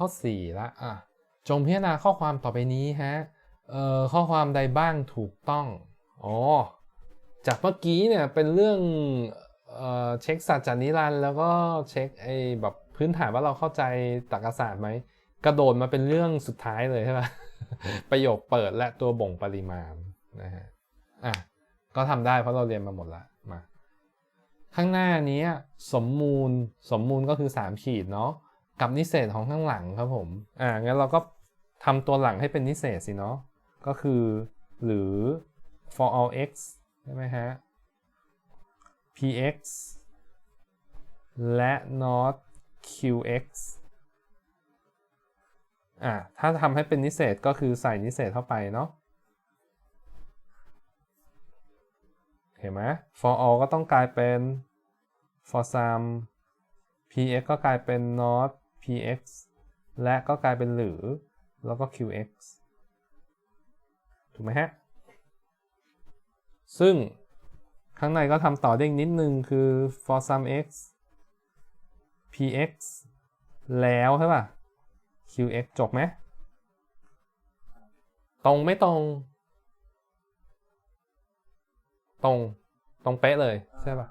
ข้อ4ละอะจงพิจารณาข้อความต่อไปนี้ฮะเอ่อข้อความใดบ้างถูกต้องอ๋อจากเมื่อกี้เนี่ยเป็นเรื่องเอ่อเช็คสัจจานิรันดร์แล้วก็เช็คไอ้แบบพื้นฐานว่าเราเข้าใจตรรกศาสตร์ไหมกระโดดมาเป็นเรื่องสุดท้ายเลยใช่ปะประโยคเปิดและตัวบ่งปริมาณนะฮะอะก็ทำได้เพราะเราเรียนมาหมดละมาข้างหน้านี้สมมูลสมมูลก็คือ 3 ขีดเนาะ กับนิเศษของข้างหลังครับผมอ่างั้นเราก็ทำตัวหลังให้เป็นนิเศษสิเนาะก็คือหรือ for all x ใช่ไหมฮะ px และ not qx อ่าถ้าทำให้เป็นนิเศษก็คือใส่นิเศษเข้าไปเนาะเห็นไหม for all ก็ต้องกลายเป็น for some px ก็กลายเป็น not px และก็กลายเป็นหรือ แล้วก็ qx ถูกไหมฮะ ซึ่งข้างในก็ทำต่อได้อีกนิดนึงคือ for some x px แล้วใช่ป่ะ qx จบไหม ตรงไม่ตรง ตรง ตรงเป๊ะเลย ใช่ป่ะ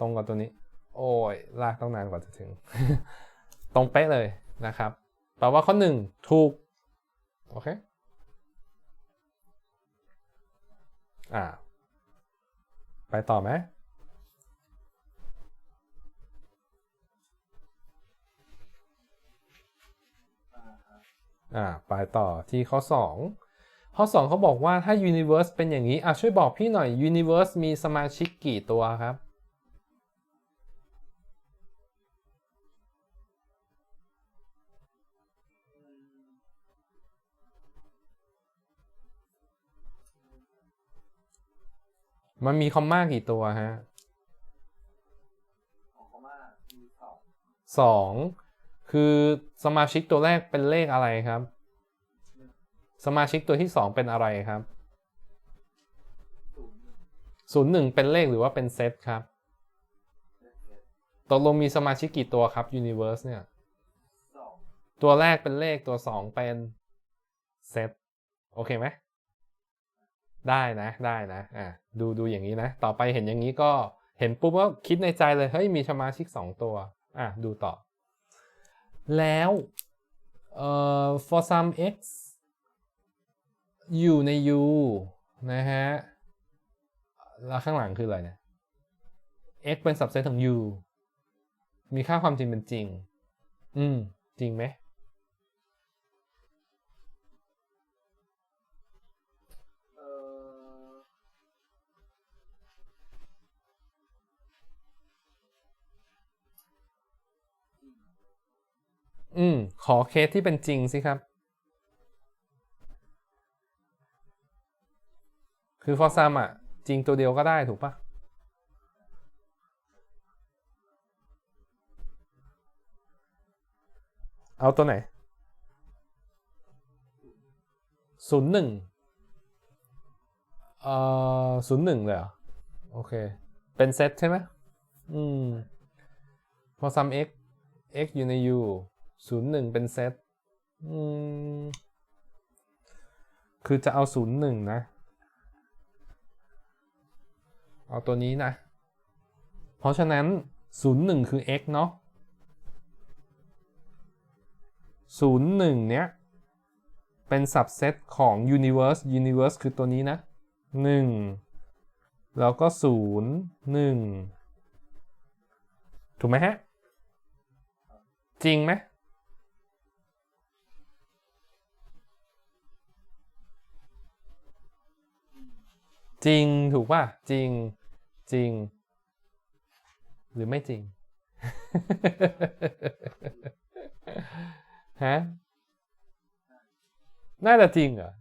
ตรงกับตัวนี้ โอ้ยลากต้องนานกว่าจะถึง ตรงเป๊ะเลยนะครับแปลว่าข้อหนึ่งถูก โอเค อ่า ไปต่อไหมอ่าไปต่อที่ข้อ 2 ข้อ 2 เขาบอกว่าถ้า universe เป็นอย่างนี้ อะช่วยบอกพี่หน่อย universe มีสมาชิกกี่ตัวครับ มันมีคอมมากี่ตัวฮะของเขามามีสองสองคือสมาชิกตัวแรกเป็นเลขอะไรครับ สมาชิกตัวที่สองเป็นอะไรครับศูนย์หนึ่งศูนย์หนึ่งเป็นเลขหรือว่าเป็นเซตครับเจ็ดเจ็ดตกลงมีสมาชิกกี่ตัวครับ Universe เนี่ยสองตัวแรกเป็นเลขตัวสองเป็นเซตโอเคไหม ได้นะได้นะอะดูดูอย่างนี้นะ ต่อไปเห็นอย่างนี้ก็เห็นปุ๊บก็คิดในใจเลยเฮ้ยมีสมาชิกสองตัวอะดูต่อ แล้วเอ่อ for some x อยู่ใน u นะฮะแล้วข้างหลังคืออะไรเนี่ย x เป็น subset ของ u มีค่าความจริงเป็นจริง อืม จริงไหม อืม ขอเคสที่เป็นจริงสิครับ คือ for some อะ จริงตัวเดียวก็ได้ถูกปะเอาตัวไหนศูนย์หนึ่งเอ่อศูนย์หนึ่งเลยเหรอ โอเค เป็นเซตใช่ไหมอืม for some x x อยู่ใน u ศูนย์หนึ่งเป็นเซตคือจะเอาศูนย์หนึ่งนะ เอาตัวนี้นะ เพราะฉะนั้น01คือ x เนาะ01เนี้ย เป็น subset ของ universe universe คือตัวนี้นะ1แล้วก็0 1ถูกไหมฮะ จริงไหม จริงถูกป่ะจริงจริง หรือไม่จริงฮะน่าจะจริงเหรอ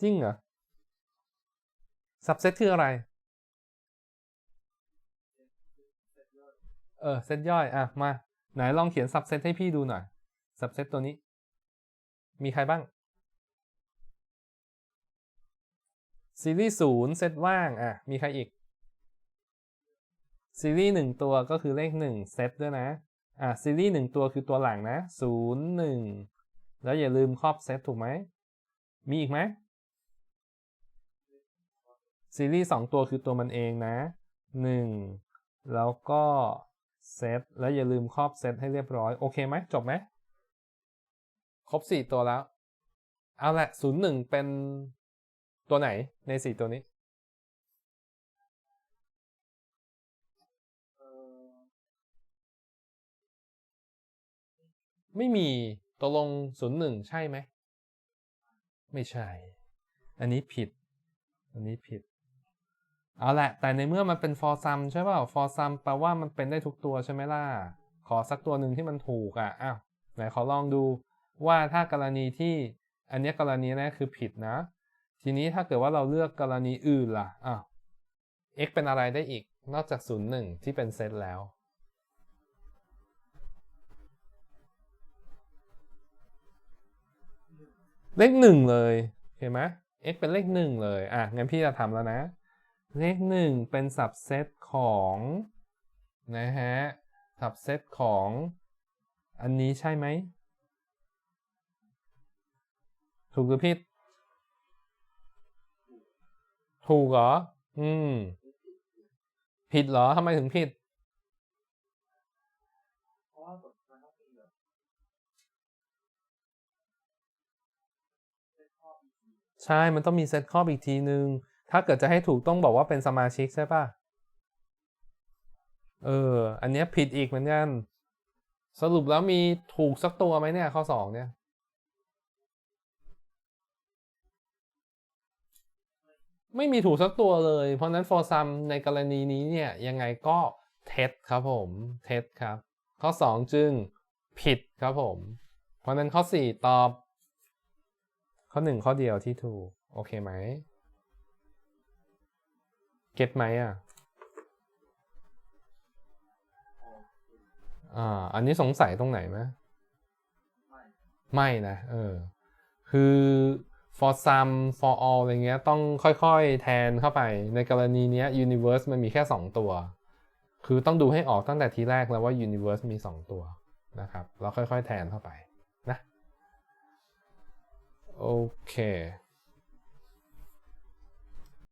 จริงเหรอ subset คืออะไร เออเซตย่อย อะ มา ไหนลองเขียน subset ให้พี่ดูหน่อย subset ตัวนี้ มีใครบ้าง ซีรีส์ศูนย์เซตว่างอะมีใครอีก ซีรีส์หนึ่งตัวก็คือเลขหนึ่งเซตด้วยนะอะซีรีส์หนึ่งตัวคือตัวหลังนะศูนย์หนึ่งแล้วอย่าลืมครอบเซตถูกไหม มีอีกไหมซีรีส์สองตัวคือตัวมันเองนะหนึ่งแล้วก็เซตแล้วอย่าลืมครอบเซตให้เรียบร้อย โอเคไหมจบไหมครบสี่ตัวแล้ว เอาละศูนย์หนึ่งเป็น ตัวไหนในสี่ตัวนี้เออไม่มีตกลงศูนย์หนึ่งใช่ไหม ไม่ใช่ อันนี้ผิด อันนี้ผิด เอาแหละแต่ในเมื่อมันเป็น for sum ใช่เปล่า for sum แปลว่ามันเป็นได้ทุกตัวใช่ไหมล่ะ ขอสักตัวหนึ่งที่มันถูกอะ อ้าว ไหนขอลองดูว่าถ้ากรณีที่อันเนี้ยกรณีนะคือผิดนะ ทีนี้ถ้าเกิดว่าเราเลือกกรณีอื่นล่ะอ้าว x เป็นอะไรได้อีกนอกจาก 0 1 ที่เป็นเซตแล้ว เลขหนึ่งเลยเห็นไหม x เป็นเลขหนึ่งเลย อะ งั้นพี่จะทำแล้วนะ เลขหนึ่งเป็นสับเซตของนะฮะสับเซตของอันนี้ใช่ไหม ถูกหรือผิด ถูกเหรอ อืม ผิดเหรอทำไมถึงผิด ใช่ มันต้องมีเซตครอบอีกทีนึงถ้าเกิดจะให้ถูกต้องบอกว่าเป็นสมาชิกใช่ป่ะ เออ อันนี้ผิดอีกเหมือนกัน สรุปแล้วมีถูกสักตัวไหมเนี่ย ข้อสองเนี่ย ไม่มีถูกสักตัวเลย เพราะนั้น for sum ในกรณีนี้เนี่ยยังไงก็เท็จครับผมเท็จครับ ข้อ 2 จึงผิดครับผม เพราะนั้นข้อ 4 ตอบ ข้อ 1 ข้อเดียวที่ถูก โอเคไหมเก็ตไหมอะอ่าอันนี้สงสัยตรงไหนไหมไม่ไม่นะเออคือ for some for all อะไรเงี้ยต้องค่อยๆแทนเข้าไป ในกรณีเนี้ย universe มันมีแค่ 2 ตัว คือต้องดูให้ออกตั้งแต่ทีแรกแล้วว่า universe มี 2 ตัวนะครับแล้วค่อยๆแทนเข้าไปนะโอเค